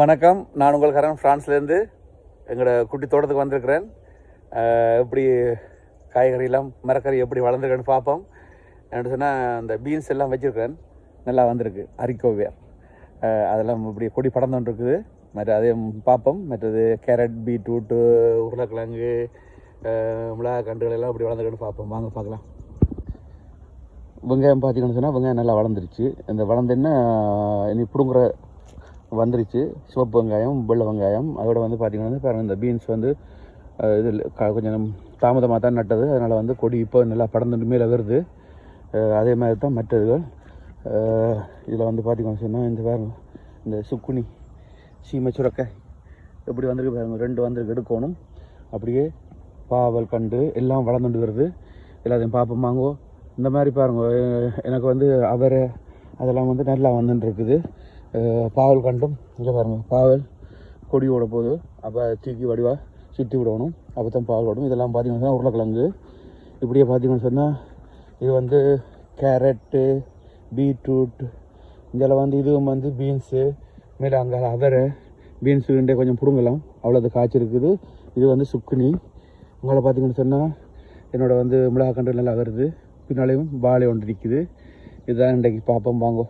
வணக்கம். நான் உங்கள் கரன் ஃப்ரான்ஸ்லேருந்து எங்களோட குட்டி தோட்டத்துக்கு வந்திருக்கிறேன். எப்படி காய்கறியெல்லாம் மரக்கறி எப்படி வளர்ந்துருக்கேன்னு பார்ப்போம். என்ன சொன்னால் அந்த பீன்ஸ் எல்லாம் வச்சுருக்கிறேன். நல்லா வந்திருக்கு. அரிக்கோவியர் அதெல்லாம் இப்படி கொடி படர்ந்துட்டு இருக்குது மற்ற அதையும் பார்ப்போம். மற்றது கேரட் பீட்ரூட்டு உருளைக்கிழங்கு மிளகா கன்றுகள் எல்லாம் இப்படி வளர்ந்துருக்குன்னு பார்ப்போம். வாங்க பார்க்கலாம். வெங்காயம் பார்த்தீங்கன்னு சொன்னால் வெங்காயம் நல்லா வளர்ந்துருச்சு. இந்த வளர்ந்துன்னா இனி பிடுங்குற வந்துருச்சு. சிவப்பு வெங்காயம் வெள்ளை வெங்காயம் அதோட வந்து பார்த்தீங்கன்னா பாருங்கள் இந்த பீன்ஸ் வந்து இது க- கொஞ்சம் தாமதமாக தான் நட்டது. அதனால் வந்து கொடி இப்போ நல்லா படர்ந்துட்டு மேலே வருது. அதே மாதிரி தான் மற்றதுகள். இதில் வந்து பார்த்திங்கன்னா சொன்னால் இந்த பாருங்க இந்த சுக்குனி சீமை சுரக்காய் எப்படி வந்திருக்கு பாருங்கள் ரெண்டு வந்திருக்கு எடுக்கணும். அப்படியே பாவல் கண்டு எல்லாம் வளர்ந்துட்டு வருது. எல்லாத்தையும் பார்ப்போமாங்கோ இந்த மாதிரி பாருங்க எனக்கு வந்து அவரை அதெல்லாம் வந்து நல்லா வந்துட்டு இருக்குது. பாவல் கண்டும் இங்கே பாருங்க பாவல் கொடி விட போகுது. அப்போ தூக்கி வடிவாக சுற்றி விடணும். அப்போ தான் பாவல் விடும் இதெல்லாம் பார்த்தீங்கன்னா சொன்னால் உருளைக்கிழங்கு. இப்படியே பார்த்தீங்கன்னு சொன்னால் இது வந்து கேரட்டு பீட்ரூட் இதில் வந்து இதுவும் வந்து பீன்ஸு மேலே அங்கே அவரை பீன்ஸு ரெண்டே கொஞ்சம் பிடுங்கலாம். அவ்வளோது காய்ச்சிருக்குது இது வந்து சுக்குனி. உங்களை பார்த்தீங்கன்னு சொன்னால் என்னோடய வந்து மிளகா கன்று நல்லா வருது பின்னாலேயும் வாழை ஒன்று நிற்குது இதுதான் இன்றைக்கு பார்ப்போம் வாங்கோ.